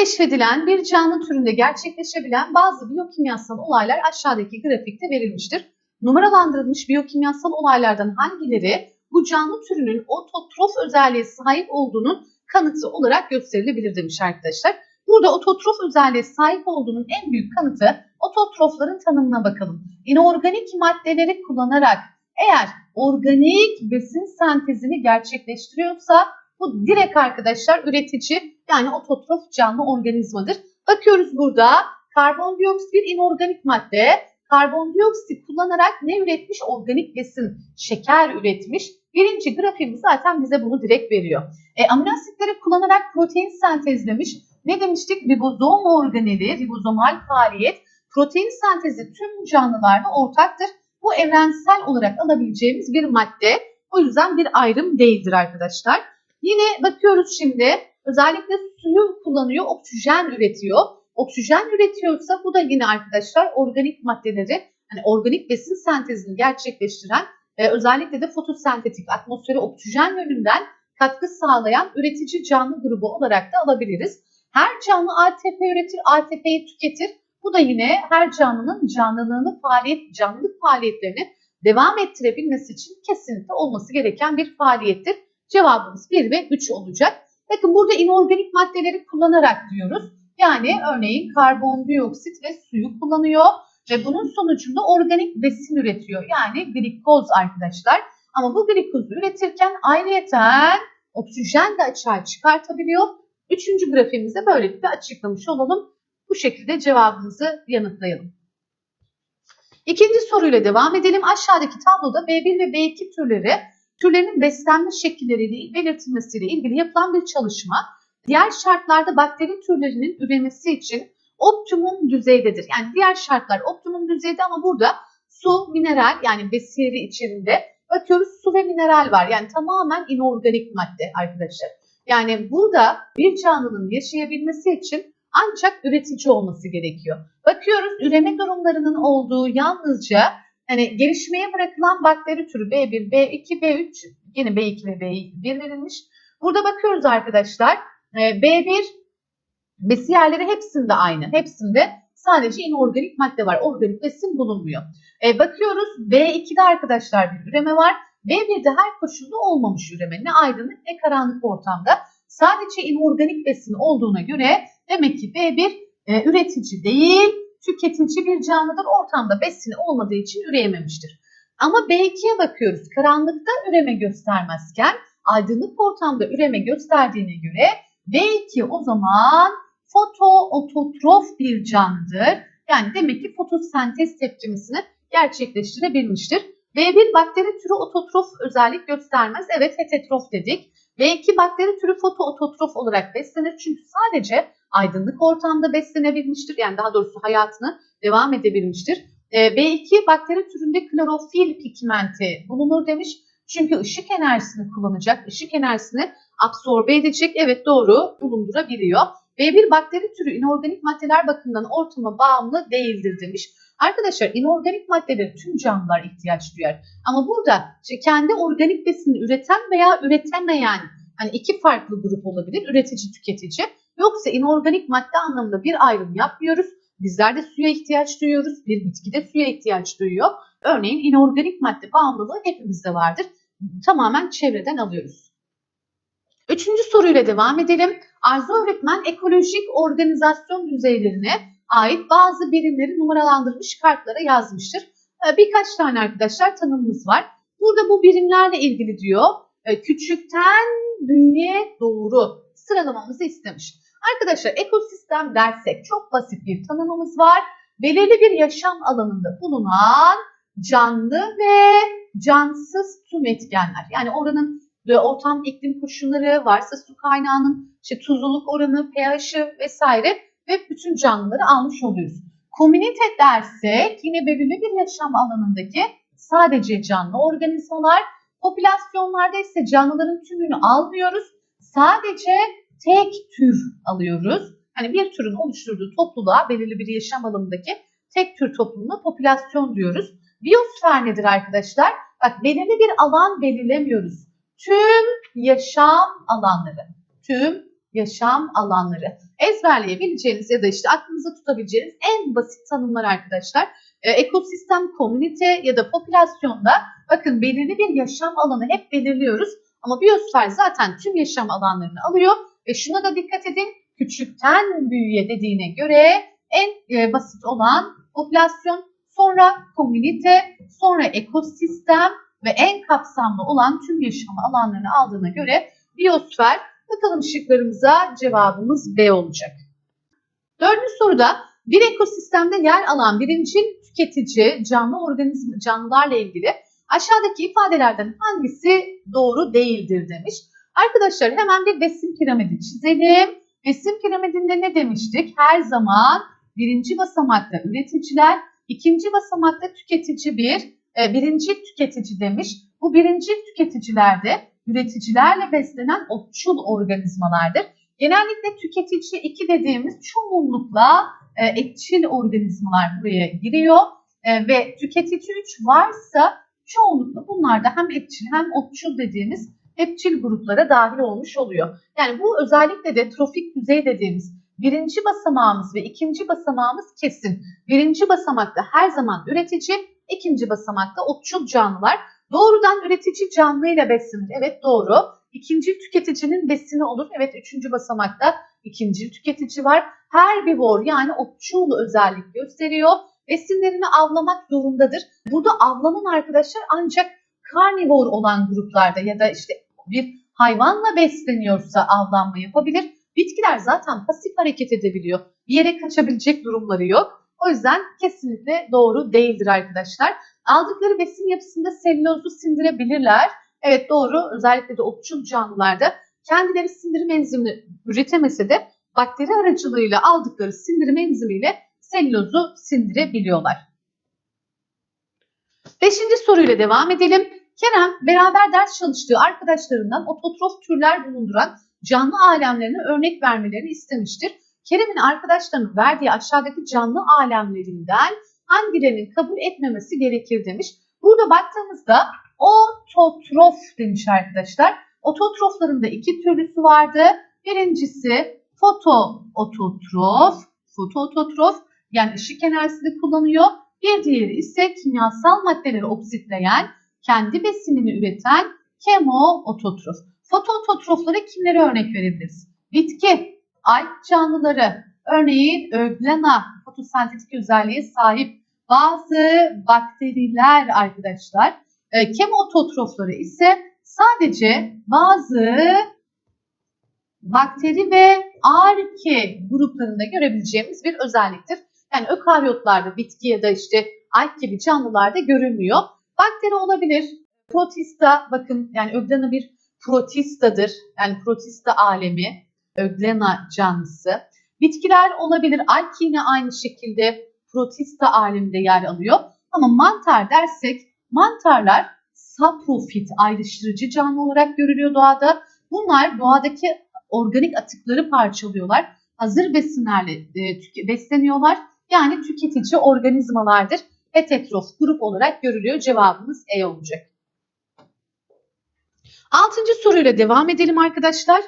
Keşfedilen bir canlı türünde gerçekleşebilen bazı biyokimyasal olaylar aşağıdaki grafikte verilmiştir. Numaralandırılmış biyokimyasal olaylardan hangileri bu canlı türünün ototrof özelliğe sahip olduğunun kanıtı olarak gösterilebilir demiş arkadaşlar. Burada ototrof özelliğe sahip olduğunun en büyük kanıtı ototrofların tanımına bakalım. İnorganik maddeleri kullanarak eğer organik besin sentezini gerçekleştiriyorsa bu direkt arkadaşlar üretici yani ototrof canlı organizmadır. Bakıyoruz burada karbondioksit bir inorganik madde. Karbondioksit kullanarak ne üretmiş? Organik besin, şeker üretmiş. Birinci grafiğimiz zaten bize bunu direkt veriyor. E, amino asitleri kullanarak protein sentezlemiş. Ne demiştik? Ribozom organeli, ribozomal faaliyet. Protein sentezi tüm canlılarda ortaktır. Bu evrensel olarak alabileceğimiz bir madde. O yüzden bir ayrım değildir arkadaşlar. Yine bakıyoruz şimdi özellikle suyu kullanıyor, oksijen üretiyor. Oksijen üretiyorsa bu da yine arkadaşlar organik maddeleri, hani organik besin sentezini gerçekleştiren e, özellikle de fotosentetik atmosfere oksijen yönünden katkı sağlayan üretici canlı grubu olarak da alabiliriz. Her canlı ATP üretir, ATP'yi tüketir. Bu da yine her canlının canlılığını, faaliyet, canlılık faaliyetlerini devam ettirebilmesi için kesinlikle olması gereken bir faaliyettir. Cevabımız 1 ve 3 olacak. Bakın burada inorganik maddeleri kullanarak diyoruz. Yani örneğin karbondioksit ve suyu kullanıyor ve bunun sonucunda organik besin üretiyor. Yani glikoz arkadaşlar. Ama bu glikozu üretirken ayrıyeten oksijen de açığa çıkartabiliyor. Üçüncü grafiğimizde böylelikle açıklamış olalım. Bu şekilde cevabımızı yanıtlayalım. İkinci soruyla devam edelim. Aşağıdaki tabloda B1 ve B2 türleri türlerin beslenme şekilleriyle belirtilmesiyle ilgili yapılan bir çalışma. Diğer şartlarda bakteri türlerinin üremesi için optimum düzeydedir. Yani diğer şartlar optimum düzeyde ama burada su, mineral yani besiyeri içerisinde bakıyoruz su ve mineral var. Yani tamamen inorganik madde arkadaşlar. Yani burada bir canlının yaşayabilmesi için ancak üretici olması gerekiyor. Bakıyoruz üreme durumlarının olduğu yalnızca hani gelişmeye bırakılan bakteri türü B1, B2, B3 yine B2 ve B1 verilmiş. Burada bakıyoruz arkadaşlar B1 besiyerleri hepsinde aynı. Hepsinde sadece inorganik madde var. Organik besin bulunmuyor. E, bakıyoruz B2'de arkadaşlar bir üreme var. B1'de her koşulda olmamış üreme. Ne aydınlık ne karanlık ortamda. Sadece inorganik besin olduğuna göre demek ki B1 e, üretici değil, tüketici bir canlıdır. Ortamda besini olmadığı için üreyememiştir. Ama B2'ye bakıyoruz. Karanlıkta üreme göstermezken aydınlık ortamda üreme gösterdiğine göre B2 o zaman fotoototrof bir canlıdır. Yani demek ki fotosentez tepkimesini gerçekleştirebilmiştir. B1 bakteri türü ototrof özellik göstermez. Evet heterotrof dedik. B2 bakteri türü fotoototrof olarak beslenir. Çünkü sadece aydınlık ortamda beslenebilmiştir. Yani daha doğrusu hayatını devam edebilmiştir. B2 bakteri türünde klorofil pigmenti bulunur demiş. Çünkü ışık enerjisini kullanacak, ışık enerjisini absorbe edecek. Evet doğru bulundurabiliyor. B1 bakteri türü inorganik maddeler bakımından ortama bağımlı değildir demiş. Arkadaşlar inorganik maddeleri tüm canlılar ihtiyaç duyar. Ama burada işte kendi organik besini üreten veya üretemeyen hani iki farklı grup olabilir. Üretici, tüketici. Yoksa inorganik madde anlamında bir ayrım yapmıyoruz. Bizler de suya ihtiyaç duyuyoruz. Bir bitki de suya ihtiyaç duyuyor. Örneğin inorganik madde bağımlılığı hepimizde vardır. Tamamen çevreden alıyoruz. Üçüncü soruyla devam edelim. Arzu öğretmen ekolojik organizasyon düzeylerine ait bazı birimleri numaralandırmış kartlara yazmıştır. Ee, birkaç tane arkadaşlar tanımımız var. Burada bu birimlerle ilgili diyor e, küçükten büyüğe doğru sıralamamızı istemiş. Arkadaşlar ekosistem dersek çok basit bir tanımımız var. Belirli bir yaşam alanında bulunan canlı ve cansız tüm etkenler. Yani oranın ortam iklim koşulları, varsa su kaynağının işte tuzluluk oranı, pH'i vesaire ve bütün canlıları almış oluyoruz. Komünite dersek yine belirli bir yaşam alanındaki sadece canlı organizmalar, popülasyonlarda ise canlıların tümünü almıyoruz. Sadece tek tür alıyoruz. Hani bir türün oluşturduğu topluluğa belirli bir yaşam alanındaki tek tür topluluğuna popülasyon diyoruz. Biyosfer nedir arkadaşlar? Bak belirli bir alan belirlemiyoruz. Tüm yaşam alanları, tüm yaşam alanları. Ezberleyebileceğiniz ya da işte aklınıza tutabileceğiniz en basit tanımlar arkadaşlar. Ee, ekosistem, komünite ya da popülasyonda bakın belirli bir yaşam alanı hep belirliyoruz. Ama biyosfer zaten tüm yaşam alanlarını alıyor ve şuna da dikkat edin küçükten büyüğe dediğine göre en e, basit olan popülasyon, sonra komünite, sonra ekosistem ve en kapsamlı olan tüm yaşam alanlarını aldığına göre biyosfer. Bakalım şıklarımıza cevabımız B olacak. Dördüncü soruda bir ekosistemde yer alan birincil tüketici canlı organizma canlılarla ilgili aşağıdaki ifadelerden hangisi doğru değildir demiş. Arkadaşlar hemen bir besin piramidi çizelim. Besin piramidinde ne demiştik? Her zaman birinci basamakta üreticiler, ikinci basamakta tüketici bir, e, birinci tüketici demiş. Bu birinci tüketicilerde üreticilerle beslenen otçul organizmalardır. Genellikle tüketici 2 dediğimiz çoğunlukla e, etçil organizmalar buraya giriyor e, ve tüketici 3 varsa çoğunlukla bunlar da hem etçil hem otçul dediğimiz hepçil gruplara dahil olmuş oluyor. Yani bu özellikle de trofik düzey dediğimiz birinci basamağımız ve ikinci basamağımız kesin. Birinci basamakta her zaman üretici, ikinci basamakta otçul canlılar. Doğrudan üretici canlıyla beslenir. Evet doğru. İkinci tüketicinin besini olur. Evet üçüncü basamakta ikinci tüketici var. Herbivor yani otçul özellik gösteriyor. Besinlerini avlamak zorundadır. Burada avlanan arkadaşlar ancak karnivor olan gruplarda ya da işte bir hayvanla besleniyorsa avlanma yapabilir. Bitkiler zaten pasif hareket edebiliyor. Bir yere kaçabilecek durumları yok. O yüzden kesinlikle doğru değildir arkadaşlar. Aldıkları besin yapısında selülozu sindirebilirler. Evet doğru özellikle de otçul canlılarda kendileri sindirim enzimini üretemese de bakteri aracılığıyla aldıkları sindirim enzimiyle selülozu sindirebiliyorlar. Beşinci soruyla devam edelim. Kerem beraber ders çalıştığı arkadaşlarından ototrof türler bulunduran canlı alemlerine örnek vermelerini istemiştir. Kerem'in arkadaşlarının verdiği aşağıdaki canlı alemlerinden hangilerinin kabul etmemesi gerekir demiş. Burada baktığımızda ototrof demiş arkadaşlar. Ototrofların da iki türlüsü vardı. Birincisi fotoototrof, fotoototrof yani ışık enerjisini kullanıyor. Bir diğeri ise kimyasal maddeleri oksitleyen, kendi besinini üreten kemoototrof. Fotoototroflara kimlere örnek verebiliriz? Bitki, alg canlıları, örneğin öglena fotosentetik özelliğe sahip bazı bakteriler arkadaşlar. E, kemoototrofları ise sadece bazı bakteri ve arke gruplarında görebileceğimiz bir özelliktir. Yani ökaryotlarda bitki ya da işte alg gibi canlılarda görülmüyor. Bakteri olabilir. Protista bakın yani öglena bir protistadır. Yani protista alemi, öglena canlısı. Bitkiler olabilir. Alg yine aynı şekilde protista aleminde yer alıyor. Ama mantar dersek mantarlar saprofit ayrıştırıcı canlı olarak görülüyor doğada. Bunlar doğadaki organik atıkları parçalıyorlar. Hazır besinlerle e, besleniyorlar. Yani tüketici organizmalardır. Heterotrof grup olarak görülüyor. Cevabımız E olacak. Altıncı soruyla devam edelim arkadaşlar.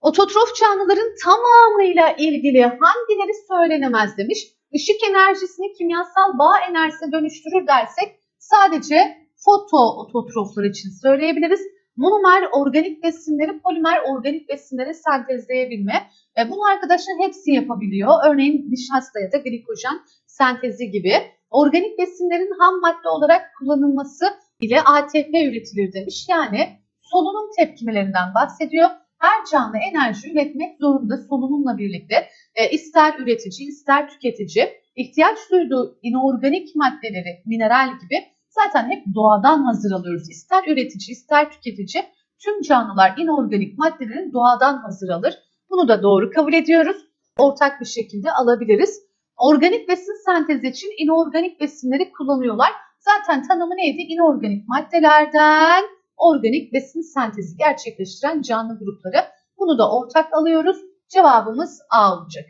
Ototrof canlıların tamamıyla ilgili hangileri söylenemez demiş. Işık enerjisini kimyasal bağ enerjisine dönüştürür dersek sadece fotoototroflar için söyleyebiliriz. Monomer organik besinleri polimer organik besinleri sentezleyebilme. E, bunu arkadaşlar hepsi yapabiliyor. Örneğin nişasta ya da glikojen sentezi gibi. Organik besinlerin ham madde olarak kullanılması ile ATP üretilir demiş. Yani solunum tepkimelerinden bahsediyor. Her canlı enerji üretmek zorunda solunumla birlikte. E, ister üretici ister tüketici ihtiyaç duyduğu inorganik maddeleri mineral gibi zaten hep doğadan hazır alıyoruz. İster üretici ister tüketici tüm canlılar inorganik maddelerin doğadan hazır alır. Bunu da doğru kabul ediyoruz. Ortak bir şekilde alabiliriz. Organik besin sentezi için inorganik besinleri kullanıyorlar. Zaten tanımı neydi? İnorganik maddelerden organik besin sentezi gerçekleştiren canlı grupları. Bunu da ortak alıyoruz. Cevabımız A olacak.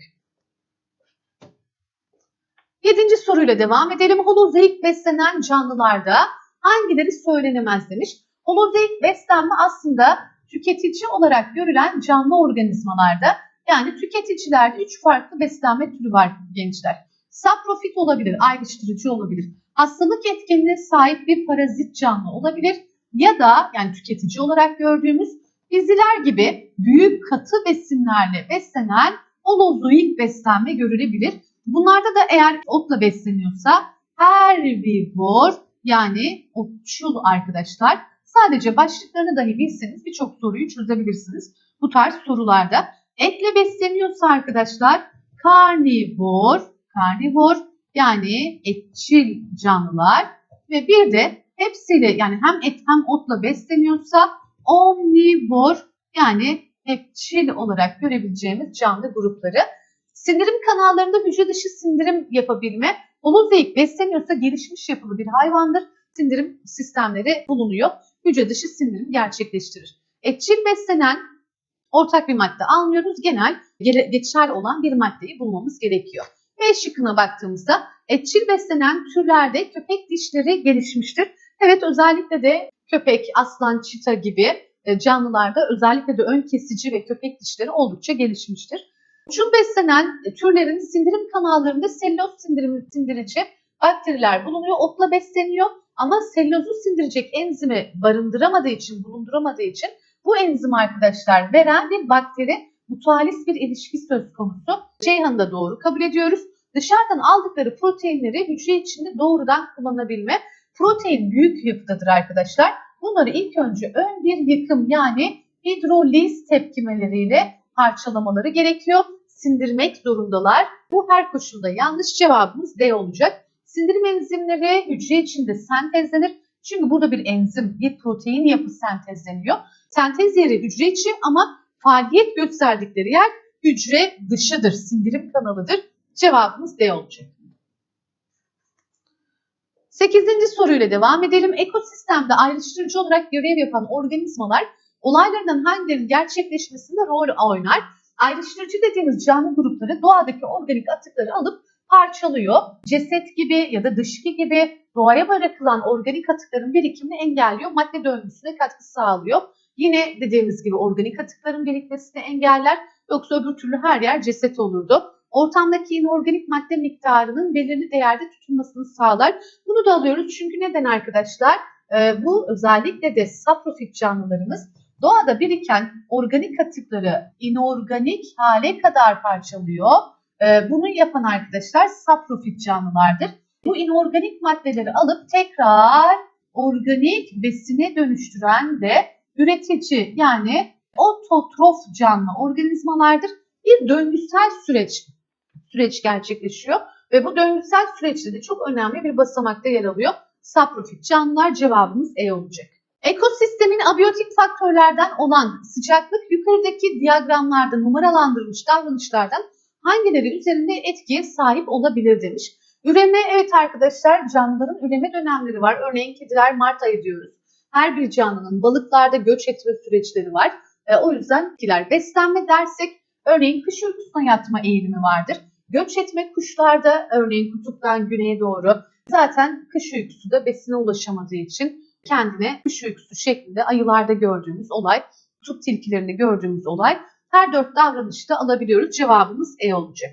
Yedinci soruyla devam edelim. Holozoik beslenen canlılarda hangileri söylenemez demiş. Holozoik beslenme aslında tüketici olarak görülen canlı organizmalarda yani tüketicilerde 3 farklı beslenme türü var gençler. Saprofit olabilir, ayrıştırıcı olabilir. Hastalık etkenine sahip bir parazit canlı olabilir ya da yani tüketici olarak gördüğümüz diziler gibi büyük katı besinlerle beslenen holozoik beslenme görülebilir. Bunlarda da eğer otla besleniyorsa herbivor yani otçul arkadaşlar. Sadece başlıklarını dahi bilseniz birçok soruyu çözebilirsiniz bu tarz sorularda. Etle besleniyorsa arkadaşlar karnivor, karnivor yani etçil canlılar ve bir de hepsiyle yani hem et hem otla besleniyorsa omnivor yani hepçil olarak görebileceğimiz canlı grupları. Sindirim kanallarında hücre dışı sindirim yapabilme, holozoik besleniyorsa gelişmiş yapılı bir hayvandır. Sindirim sistemleri bulunuyor. Hücre dışı sindirim gerçekleştirir. Etçil beslenen ortak bir madde almıyoruz. Genel geçerli olan bir maddeyi bulmamız gerekiyor. B şıkkına baktığımızda etçil beslenen türlerde köpek dişleri gelişmiştir. Evet özellikle de köpek, aslan, çita gibi e, canlılarda özellikle de ön kesici ve köpek dişleri oldukça gelişmiştir. Uçul beslenen e, türlerin sindirim kanallarında selüloz sindirim, sindirici bakteriler bulunuyor. Otla besleniyor ama selülozu sindirecek enzimi barındıramadığı için, bulunduramadığı için bu enzim arkadaşlar veren bir bakteri mutualis bir ilişki söz konusu. Ceyhan'ı da doğru kabul ediyoruz. Dışarıdan aldıkları proteinleri hücre içinde doğrudan kullanabilme. Protein büyük yapıdadır arkadaşlar. Bunları ilk önce ön bir yıkım yani hidroliz tepkimeleriyle parçalamaları gerekiyor. Sindirmek zorundalar. Bu her koşulda yanlış cevabımız D olacak. Sindirim enzimleri hücre içinde sentezlenir. Çünkü burada bir enzim, bir protein yapı sentezleniyor. Sentez yeri hücre içi ama faaliyet gösterdikleri yer hücre dışıdır, sindirim kanalıdır. Cevabımız D olacak. Sekizinci soruyla devam edelim. Ekosistemde ayrıştırıcı olarak görev yapan organizmalar olaylardan hangilerinin gerçekleşmesinde rol oynar? Ayrıştırıcı dediğimiz canlı grupları doğadaki organik atıkları alıp parçalıyor. Ceset gibi ya da dışkı gibi doğaya bırakılan organik atıkların birikimini engelliyor, madde döngüsüne katkı sağlıyor. Yine dediğimiz gibi organik atıkların birikmesini engeller. Yoksa öbür türlü her yer ceset olurdu. Ortamdaki inorganik madde miktarının belirli değerde tutulmasını sağlar. Bunu da alıyoruz çünkü neden arkadaşlar? Ee, bu özellikle de saprofit canlılarımız doğada biriken organik atıkları inorganik hale kadar parçalıyor. Ee, bunu yapan arkadaşlar saprofit canlılardır. Bu inorganik maddeleri alıp tekrar organik besine dönüştüren de üretici yani ototrof canlı organizmalardır. Bir döngüsel süreç süreç gerçekleşiyor ve bu döngüsel süreçte de çok önemli bir basamakta yer alıyor. Saprofit canlılar cevabımız E olacak. Ekosistemin abiyotik faktörlerden olan sıcaklık yukarıdaki diyagramlarda numaralandırılmış davranışlardan hangileri üzerinde etkiye sahip olabilir demiş. Üreme evet arkadaşlar canlıların üreme dönemleri var. Örneğin kediler Mart ayı diyoruz. Her bir canlının balıklarda göç etme süreçleri var. E, o yüzden etkiler. Beslenme dersek örneğin kış uykusuna yatma eğilimi vardır. Göç etme kuşlarda örneğin kutuptan güneye doğru zaten kış uykusu da besine ulaşamadığı için kendine kış uykusu şeklinde ayılarda gördüğümüz olay, kutup tilkilerinde gördüğümüz olay her dört davranışta alabiliyoruz. Cevabımız E olacak.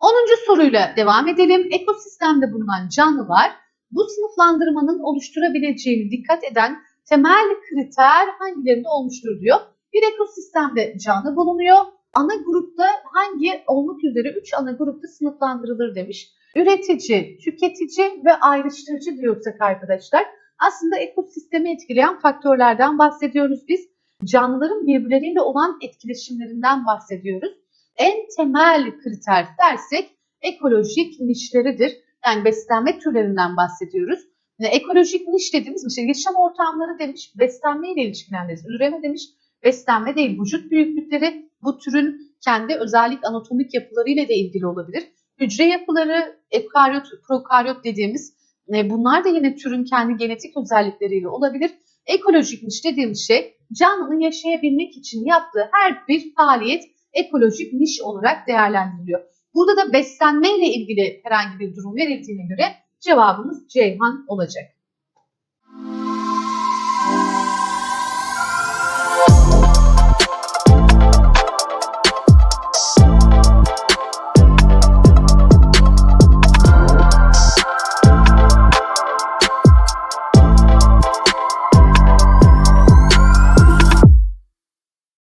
10. soruyla devam edelim. Ekosistemde bulunan canlılar bu sınıflandırmanın oluşturabileceğini dikkat eden temel kriter hangilerinde olmuştur diyor. Bir ekosistemde canlı bulunuyor. Ana grupta hangi olmak üzere 3 ana grupta sınıflandırılır demiş. Üretici, tüketici ve ayrıştırıcı diyorsak arkadaşlar aslında ekosistemi etkileyen faktörlerden bahsediyoruz biz. Canlıların birbirleriyle olan etkileşimlerinden bahsediyoruz. En temel kriter dersek ekolojik nişleridir. Yani beslenme türlerinden bahsediyoruz. Yani ekolojik niş dediğimiz bir şey yaşam ortamları demiş, beslenme ile ilişkilendiririz. Üreme demiş, beslenme değil, vücut büyüklükleri bu türün kendi özellik anatomik yapılarıyla da ilgili olabilir. Hücre yapıları, eukaryot, prokaryot dediğimiz e, bunlar da yine türün kendi genetik özellikleriyle olabilir. Ekolojik niş dediğimiz şey canlının yaşayabilmek için yaptığı her bir faaliyet ekolojik niş olarak değerlendiriliyor. Burada da beslenme ile ilgili herhangi bir durum verildiğine göre cevabımız Ceyhan olacak.